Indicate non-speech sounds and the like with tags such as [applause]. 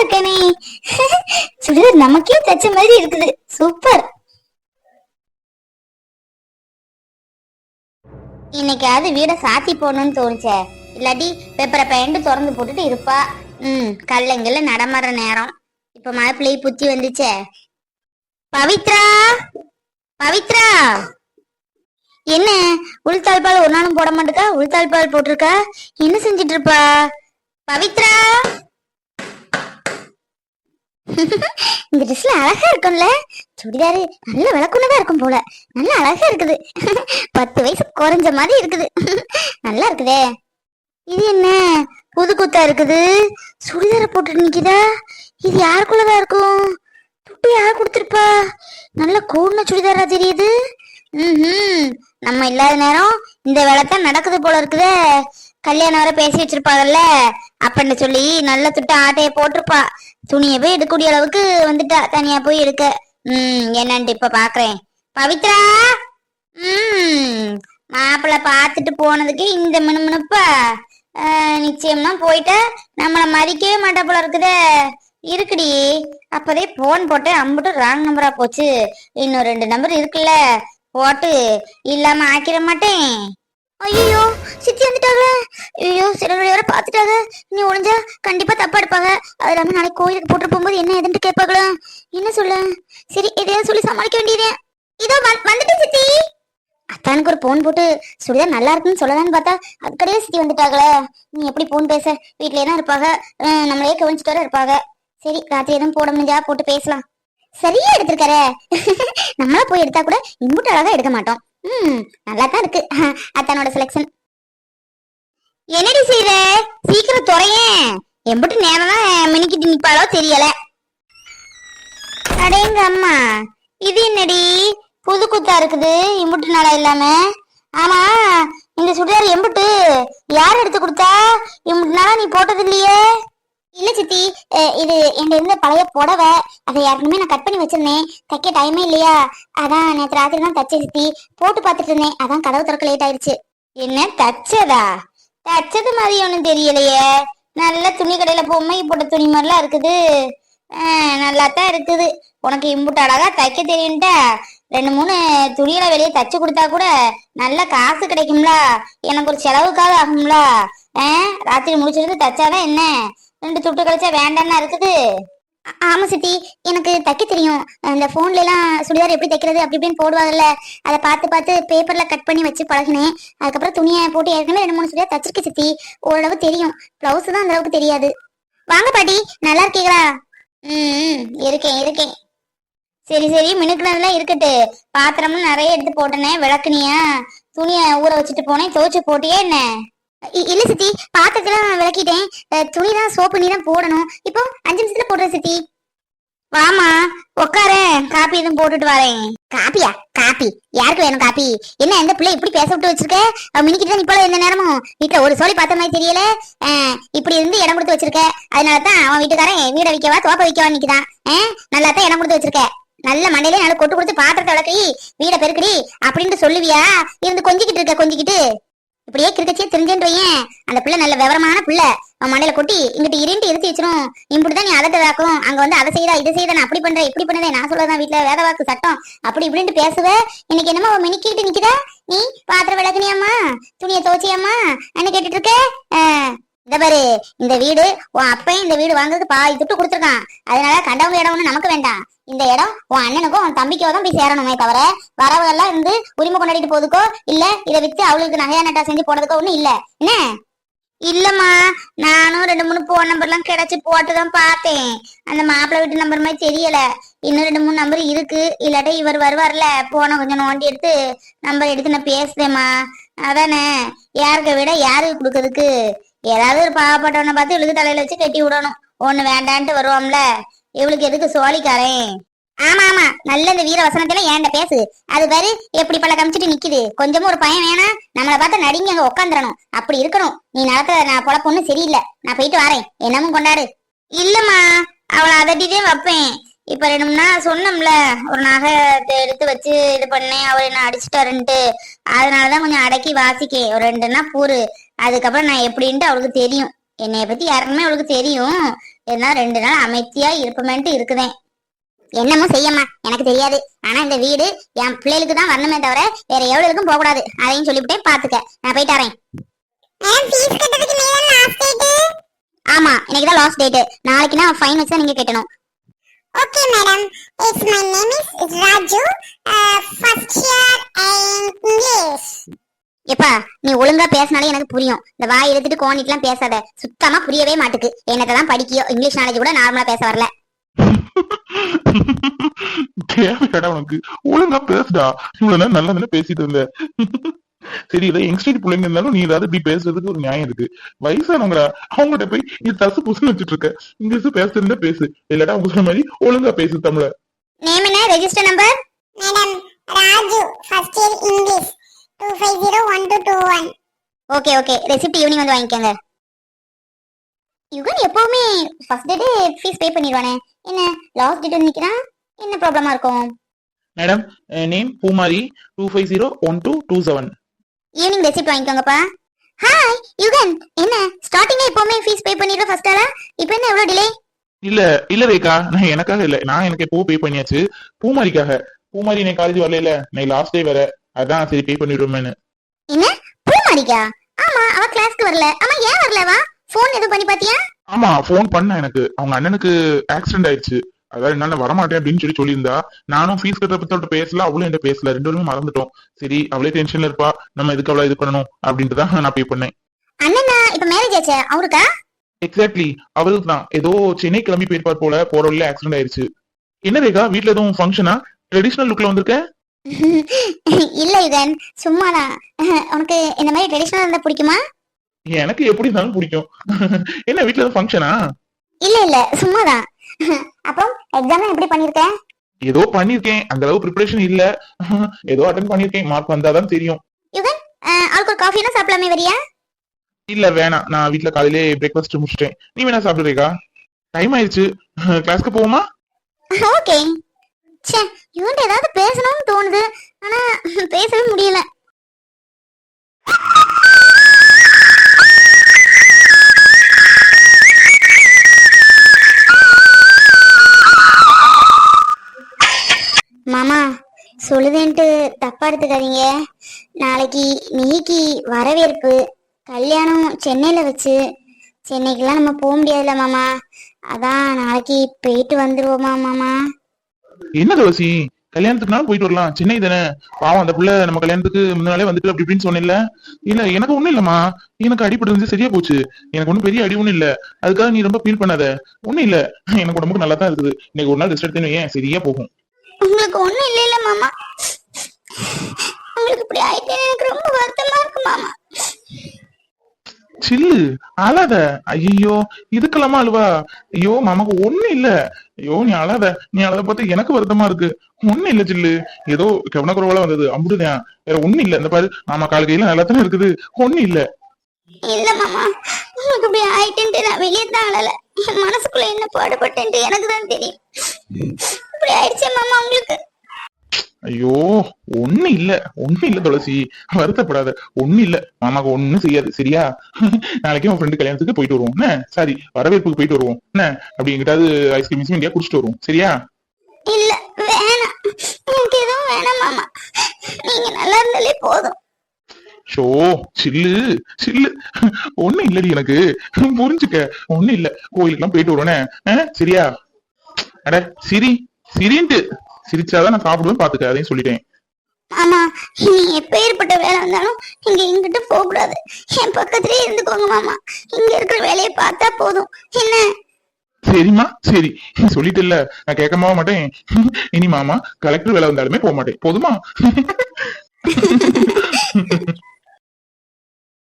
இருக்கனே சுடிதார் நமக்கே தச்ச மாதிரி இருக்குது. சூப்பர் இன்னைக்காவது வீட சாத்தி போகணும்னு தோணுச்சே. இல்லாட்டி பேப்பரை பேண்ட் திறந்து போட்டுட்டு இருப்பா. ம் கல்லங்கல்ல நடமாடுற நேரம். இப்ப மழை புத்தி வந்துச்சே. பவித்ரா! பவித்ரா! என்ன? உள்தாழ்பால் ஒரு நாளும் போட மாட்டேக்கா? உள்தாழ்பால் போட்டிருக்கா? என்ன செஞ்சிட்டு இருப்பா? பவித்ரா! [laughs] இந்த ட்ரெஸ்ல அழகா இருக்கும்ல. சுடிதாரு நல்ல விளக்குனதா இருக்கும் போல. நல்ல அழகா இருக்குது. [laughs] பத்து வயசு குறைஞ்ச மாதிரி இருக்குது. [laughs] நல்லா இருக்குதே. இது என்ன? புது குத்தா இருக்குது. சுடிதார போட்டு நிக்கிதா? இது யாருக்குள்ளதா இருக்கும்? துட்டு யார் கொடுத்துருப்பா? நல்ல கூடின சுடிதாரா தெரியுது. ம் நம்ம இல்லாத நேரம் இந்த வேலை தான் நடக்குது போல இருக்குதே. கல்யாணம் வர பேசி வச்சிருப்பாங்கல்ல. அப்படின்னு சொல்லி நல்ல துட்டு ஆட்டைய போட்டிருப்பா. துணியை போய் எடுக்கக்கூடிய அளவுக்கு வந்துட்டா. தனியா போய் எடுக்க. ம் என்னன்ட்டு இப்ப பாக்குறேன். பவித்ரா! ம் மாப்பிள்ள பார்த்துட்டு போனதுக்கு இந்த மினுமினுப்பா. நிச்சயம்னா போயிட்ட. நம்மள மதிக்கவே மாட்டா போல இருக்குதே. இருக்குடி. அப்பதே போன் போட்டு அம்புட்டு ராங் நம்பரா போச்சு. இன்னும் ரெண்டு நம்பர் இருக்குல்ல. போட்டு இல்லாம ஆக்கிட மாட்டேன். ஐயோ சித்தி வந்துட்டாங்க. ஐயோ சில வர பாத்துட்டாங்க நீ ஒளிஞ்சா கண்டிப்பா தப்பா எடுப்பாங்க. அது இல்லாம நாளைக்கு கோயிலுக்கு போட்டு போகும்போது என்ன எதுன்னு கேட்பாங்களா? என்ன சொல்ல? சரி எதையாவது சொல்லி சமாளிக்க வேண்டியது இதோ வந்துட்டு சித்தி. அத்தானுக்கு ஒரு போன் போட்டு சுடிதார் நல்லா இருக்குன்னு சொல்லலாம்னு பார்த்தா அதுக்கடையே சித்தி வந்துட்டாங்களே. நீ எப்படி போன் பேச? வீட்லயே தான் இருப்பாங்க. நம்மளே கவனிச்சுட்டு வர இருப்பாங்க. சரி ராத்திரி எதுவும் போட முடிஞ்சா போட்டு பேசலாம். சரியா எடுத்திருக்காரே. [laughs] நம்மளா போய் எடுத்தா கூட இம்புட்டு அழகா எடுக்க மாட்டோம். ம் நல்லா தான் இருக்கு. அத்தானோட செலெக்ஷன் என்னடி செய்யற சீக்கிரம் துறையேன் எம்பிட்டு நேரம் மினிக்கிட்டு நிப்பாளோ தெரியல. அடேங்க அம்மா இது என்னடி? புது குத்தா இருக்குது இம்புட்டு நாளா இல்லாம. ஆமா இந்த சுடிதார் எம்புட்டு யார் எடுத்து கொடுத்தா? இம்புட்டு நாளா நீ போட்டது இல்லையே. இல்ல சித்தி இது என் இருந்த பழைய புடவை அதை ஏற்கனவே நான் கட் பண்ணி வச்சிருந்தேன். தைக்க டைமே இல்லையா? அதான் நேற்று ராத்திரி தான் தச்சேன் சித்தி. போட்டு பார்த்துட்டு இருந்தேன். அதான் கதவு திறக்க லேட் ஆயிடுச்சு. என்ன தச்சதா? தச்சது மாதிரி ஒன்றும் தெரியலையே. நல்ல துணி கடையில பொம்மை போட்ட துணி மாதிரிலாம் இருக்குது. நல்லா தான் இருக்குது. உனக்கு இம்புட்டு அழகா தைக்க தெரியும்ட்டா. ரெண்டு மூணு துணியில வெளியே தச்சு கொடுத்தா கூட நல்ல காசு கிடைக்கும்ல. எனக்கு ஒரு செலவுக்காக ஆகும்ல. ஆ, ராத்திரி முடிச்சிருந்து தச்சாதான் என்ன? ரெண்டு துட்டு கழிச்சா வேண்டாம்னா இருக்குது ஆமா சித்தி எனக்கு தைக்க தெரியும். அந்த போன்ல எல்லாம் சுடிதார் எப்படி தைக்கிறது அப்படி இப்படின்னு போடுவாங்கல்ல. அதை பார்த்து பார்த்து பேப்பர்ல கட் பண்ணி வச்சு பழகினேன். அதுக்கப்புறம் துணியை போட்டு ஏற்கனவே ரெண்டு மூணு சுடிதார் தச்சிருக்கு சித்தி. ஓரளவு தெரியும். பிளவுஸ் தான் அந்த அளவுக்கு தெரியாது. வாங்க பாட்டி நல்லா இருக்கீங்களா? ம் இருக்கேன் இருக்கேன். சரி சரி மினுக்குனதுலாம் இருக்கட்டு. பாத்திரமும் நிறைய எடுத்து போட்டனே விளக்குனியா? துணியை ஊற வச்சுட்டு போனேன். துவைச்சு போட்டியே என்ன? இல்ல சித்தி பாத்திரத்தெல்லாம் விளக்கிட்டேன். துணி தான் சோப்பு நீ தான் போடணும். இப்போ அஞ்சு நிமிஷத்துல போடுறேன் சித்தி. வாமா உட்காரு காப்பி எதுவும் போட்டுட்டு வரேன். காப்பியா? காப்பி. யாருக்கு வேணும் காப்பி? என்ன இந்த பிள்ளை இப்படி பேச விட்டு வச்சிருக்க? மினிக்கிட்டு தான் எந்த நேரமும். வீட்டுல ஒரு சோழி பார்த்த மாதிரி தெரியல. இப்படி இருந்து இடம் கொடுத்து வச்சிருக்க. அதனால தான் அவன் வீட்டுக்காரன் வீட விற்கவா தோப்ப வைக்கவா நிக்கிறான் நல்லா தான் இடம் கொடுத்து வச்சிருக்க. நல்ல மண்டையிலே நல்லா கொட்டு கொடுத்து பாத்திரத்தை விளக்கி வீட பெருக்கடி அப்படின்ட்டு சொல்லுவியா? இருந்து கொஞ்சிக்கிட்டு இருக்க கொஞ்சிக்கிட்டு. இப்படியே கிரிக்கச்சியே தெரிஞ்சேன்னு அந்த பிள்ளை நல்ல விவரமான பிள்ளை. அவன் மண்டையில கொட்டி இங்கிட்டு இருண்டு இருத்தி வச்சிரும். இப்படிதான் நீ அதட்டதாக்கும் அங்க வந்து அதை செய்தா இதை செய்த நான் அப்படி பண்றேன் இப்படி பண்ணதே நான் சொல்லதான் வீட்டுல வேத வாக்கு சட்டம். அப்படி இப்படின்ட்டு பேசுவ. இன்னைக்கு என்னமோ அவன் மினிக்கிட்டு நிக்குதா? நீ பாத்திரம் விளக்குனியாம்மா? துணியை துவச்சியாமா என்ன கேட்டுட்டு இருக்க? இந்த பாரு இந்த வீடு உன் அப்பையும் இந்த வீடு வாங்குறதுக்கு பாதி துட்டு கொடுத்துருக்கான். அதனால கண்டவங்க இடம் ஒன்று நமக்கு வேண்டாம். இந்த இடம் உன் அண்ணனுக்கும் உன் தம்பிக்கோ தான் போய் சேரணுமே தவிர வரவெல்லாம் இருந்து உரிமை கொண்டாடிட்டு போதுக்கோ இல்ல இதை வித்து அவளுக்கு நகையா நட்டா செஞ்சு போனதுக்கோ ஒன்றும் இல்ல. என்ன? இல்லம்மா நானும் ரெண்டு மூணு போன் நம்பர்லாம் கிடைச்சு போட்டுதான் பார்த்தேன். அந்த மாப்பிள்ளை வீட்டு நம்பர் மாதிரி தெரியல. இன்னும் ரெண்டு மூணு நம்பர் இருக்கு. இல்லாட்டி இவர் வருவார்ல போன கொஞ்சம் நோண்டி எடுத்து நம்பர் எடுத்து நான் பேசுதேம்மா அதானே யாருக்க விட யாருக்கு கொடுக்கறதுக்கு? ஏதாவது ஒரு பாவப்பட்டவனை பார்த்து இவளுக்கு தலையில வச்சு கட்டி விடணும். ஒண்ணு வேண்டான்ட்டு வருவோம்ல. இவளுக்கு எதுக்கு சோழிக்காரன் ஆமா ஆமா. நல்ல இந்த வீர வசனத்துல ஏன்ட பேசு. அது பாரு எப்படி பல கமிச்சிட்டு நிக்குது. கொஞ்சமும் ஒரு பையன் வேணாம் நம்மள பார்த்து நடிங்க அங்க உட்காந்துடணும் அப்படி இருக்கணும். நீ நடத்த நான் பொழப்பு சரியில்லை. நான் போயிட்டு வரேன். என்னமும் கொண்டாடு. இல்லம்மா அவளை அதட்டிட்டே வைப்பேன். இப்ப ரெண்டும்னா சொன்னோம்ல ஒரு நகை எடுத்து- வச்சு இது பண்ணேன். அவர் என்ன அடிச்சுட்டாருன்ட்டு. அதனாலதான் கொஞ்சம் அடக்கி வாசிக்கேன். ஒரு ரெண்டு நாள் பூரு அதுக்கப்புறம் நான் எப்படின்ட்டு அவளுக்கு தெரியும். என்னைய பத்தி யாருக்குமே அவளுக்கு தெரியும். இருந்தாலும் ரெண்டு நாள் அமைதியா இருப்பமேன்ட்டு இருக்குதேன் என்னமோ செய்யம்மா எனக்கு தெரியாது. ஆனா இந்த வீடு என் பிள்ளைகளுக்கு தான் வரணுமே தவிர வேற எவ்வளவுக்கும் போக கூடாது அதையும் சொல்லிவிட்டேன் பாத்துக்க. நான் போயிட்டு வரேன். ஆமா இன்னைக்கு தான் லாஸ்ட் டேட் நாளைக்குனா ஃபைன் வச்சு நீங்க கட்டணும். It's my name is Raju. Uh, first year in English. எப்பா நீ ஒழுங்கா பேசினாலே எனக்கு புரியும். இந்த வாய் எடுத்துட்டு கோணிட்டுலாம் பேசாத. சுத்தமா புரியவே மாட்டுக்கு. என்னத்தை தான் படிக்கியோ இங்கிலீஷ் நாலேஜ் கூட நார்மலா பேச வரல. தேவையாடா உனக்கு. ஒழுங்கா பேசுடா. இவ்வளவு நேரம் நல்லா பேசிட்டு இருந்த. சரி இதை யங்ஸ்டேட் பிள்ளைங்க இருந்தாலும் நீ ஏதாவது இப்படி பேசுறதுக்கு ஒரு நியாயம் இருக்கு. வயசானவங்கடா அவங்ககிட்ட போய் நீ தசு புசுன்னு வச்சுட்டு இருக்க. இங்கிலீஷ் பேசுறதா பேசு. இல்லாட்டா அவங்க சொன்ன மாதிரி ஒழுங்கா பேசு தமிழ. நேம் என்ன? Register number Madam, Raju, first year English. 2501221. Okay okay receipt evening வந்து வாங்கிக்கோங்க. யுகன் எப்பவுமே ஃபர்ஸ்ட் டேட்டே ஃபீஸ் பே பண்ணிடுவானே. என்ன லாஸ்ட் டேட் நிக்கிறான் என்ன ப்ராப்ளமா இருக்கும்? Madam name Poomari two five zero one two two seven evening receipt வாங்கிக்கோங்கப்பா. Hi Yugan என்ன ஸ்டார்டிங்ல எப்பவுமே ஃபீஸ் பே பண்ணிடுற ஃபர்ஸ்ட் ஆளா? இப்போ என்ன எவ்வளவு டிலே இல்ல இல்ல ரேகா. நான் எனக்காக இல்ல. நான் எனக்கு எப்போ பே பண்ணியாச்சு? பூமாரிக்காக. பூமாரி இன்னைக்கு காலேஜ் வரல இன்னைக்கு லாஸ்ட் டே வேற. அதான் சரி பே பண்ணிடுவோமேனு என்ன? பூமாரிக்கா? ஆமா அவ கிளாஸ்க்கு வரல. ஆமா ஏன் வரலவா ஃபோன் எதுவும் பண்ணி பாத்தியா? ஆமா ஃபோன் பண்ண எனக்கு. அவங்க அண்ணனுக்கு ஆக்சிடென்ட் ஆயிடுச்சு. அதாவது என்னால வரமாட்டேன் அப்படின்னு சொல்லி சொல்லியிருந்தா நானும் ஃபீஸ் கட்டுற பத்தி அவள்கிட்ட பேசல அவளும் என்கிட்ட பேசல. ரெண்டு பேருமே மறந்துட்டோம். சரி அவளே டென்ஷன்ல இருப்பா. நம்ம எதுக்கு அவளை இது பண்ணணும் அப்படின்ட்டு தான் நான் பே பண்ணேன். அண்ணனா இப்ப மேரேஜ் ஆச்சே? அவருக்கா? எக்ஸாக்ட்லி அவருக்கு தான் ஏதோ சென்னை கிளம்பி போயிருப்பார் போல போற வழியில ஆக்சிடென்ட் ஆயிருச்சு என்ன ரேகா வீட்ல எதுவும் ஃபங்க்ஷனா ட்ரெடிஷனல் லுக்ல வந்திருக்க? [laughs] இல்ல யுகன் சும்மாதான். [laughs] உனக்கு இந்த மாதிரி ட்ரெடிஷனல் இருந்தா பிடிக்குமா? எனக்கு எப்படி இருந்தாலும் பிடிக்கும். [laughs] என்ன வீட்ல எதுவும் ஃபங்க்ஷனா இல்ல இல்ல சும்மாதான். அப்புறம் எக்ஸாம் எப்படி பண்ணிருக்க? ஏதோ பண்ணிருக்கேன். அந்த அளவு ப்ரிப்பரேஷன் இல்ல. ஏதோ அட்டன் பண்ணிருக்கேன். மார்க் வந்தாதான் தெரியும். யுகன் அவளுக்கு ஒரு காஃபினா சாப்பிடலாமே வரியா? இல்ல வேணாம். நான் வீட்ல காலையிலே பிரேக்ஃபாஸ்ட் முடிச்சிட்டேன். நீ வேணா சாப்பிடுறீக்கா டைம் ஆயிடுச்சு. கிளாஸ்க்கு போவோமா? ஓகே ச்சே இவன்ட்டு ஏதாவது பேசணும்னு தோணுது. ஆனா பேசவே முடியல. மாமா சொல்லுதேன்ட்டு தப்பா எடுத்துக்காதீங்க. நாளைக்கு மிகிக்கு வரவேற்பு. கல்யாணம் சென்னையில வச்சு. சென்னைக்கெல்லாம் நம்ம போக முடியாதுல்ல மாமா. அதான் நாளைக்கு போயிட்டு வந்துருவோமா மாமா. என்ன துளசி? கல்யாணத்துக்குனாலும் போயிட்டு வரலாம். சென்னை தானே பாவம் அந்த பிள்ளை நம்ம கல்யாணத்துக்கு முன்னாலே வந்துட்டு அப்படி இப்படின்னு சொன்னில்ல இல்ல எனக்கு ஒண்ணும் இல்லம்மா. எனக்கு அடிப்பட்டு இருந்து சரியா போச்சு. எனக்கு ஒண்ணும் பெரிய அடி ஒண்ணும் இல்ல. அதுக்காக நீ ரொம்ப ஃபீல் பண்ணாத. ஒண்ணும் இல்ல. எனக்கு உடம்புக்கு நல்லா தான் இருக்குது. இன்னைக்கு ஒரு நாள் ரெஸ்ட் எடுத்துன்னு ஏன் சரியா போகும். உங்களுக்கு ஒண்ணும் இல்ல இல்ல மாமா. உங்களுக்கு இப்படி ஆயிட்டே எனக்கு ரொம்ப வருத்தமா இருக்கு மாமா. சில்லு அழாத. ஐயோ இதுக்கெல்லாமா அழுவா? ஐயோ மாமாக்கு ஒண்ணும் இல்ல. ஐயோ நீ அழாத. நீ அழத பார்த்து எனக்கு வருத்தமா இருக்கு. ஒண்ணும் இல்ல சில்லு. ஏதோ கவனக்குறவளா வந்தது. அம்புடுதான் வேற ஒண்ணும் இல்ல. இந்த பாரு மாமா கால் கையில நல்லா தானே இருக்குது. ஒண்ணும் இல்ல. இல்ல மாமா. உங்களுக்கு இப்படி ஆயிட்டேன்ட்டு நான் வெளியே தான் அழல. என் மனசுக்குள்ள என்ன பாடுபட்டேன்ட்டு எனக்கு தான் தெரியும். இப்படி ஆயிடுச்சே மாமா உங்களுக்கு. ஐயோ. ஒண்ணு இல்ல ஒண்ணு இல்ல துளசி. வருத்தப்படாத ஒண்ணு இல்ல. மாமாக்கு ஒண்ணும் செய்யாது சரியா? நாளைக்கு உன் ஃப்ரெண்டு கல்யாணத்துக்கு போயிட்டு வருவோம். என்ன? சாரி வரவேற்புக்கு போயிட்டு வருவோம். என்ன? அப்படி எங்கிட்டாவது ஐஸ்கிரீம் இந்தியா குடிச்சிட்டு வருவோம். சரியா? இல்ல வேணாம். எனக்கு எதுவும் வேணாம் மாமா. நீங்க நல்லா இருந்தாலே போதும். ஷோ சில்லு சில்லு. ஒண்ணும் இல்லடி எனக்கு. புரிஞ்சுக்க ஒண்ணும் இல்ல. கோயிலுக்குலாம் போயிட்டு வருவோனே சரியா? அட சிரி சிரின்ட்டு. சிரிச்சாதான் நான் சாப்பிடுவேன் பாத்துக்க அதையும் சொல்லிட்டேன். மாமா இனி எப்பேற்பட்ட வேலை வந்தாலும் நீங்க இங்கிட்டு போக கூடாது என் பக்கத்துலயே இருந்துக்கோங்க மாமா. இங்க இருக்கிற வேலையை பார்த்தா போதும். என்ன? சரிம்மா சரி. சொல்லிட்டு இல்ல நான் கேட்கமா மாட்டேன். இனி மாமா கலெக்டர் வேலை வந்தாலுமே போக மாட்டேன். போதுமா? [laughs]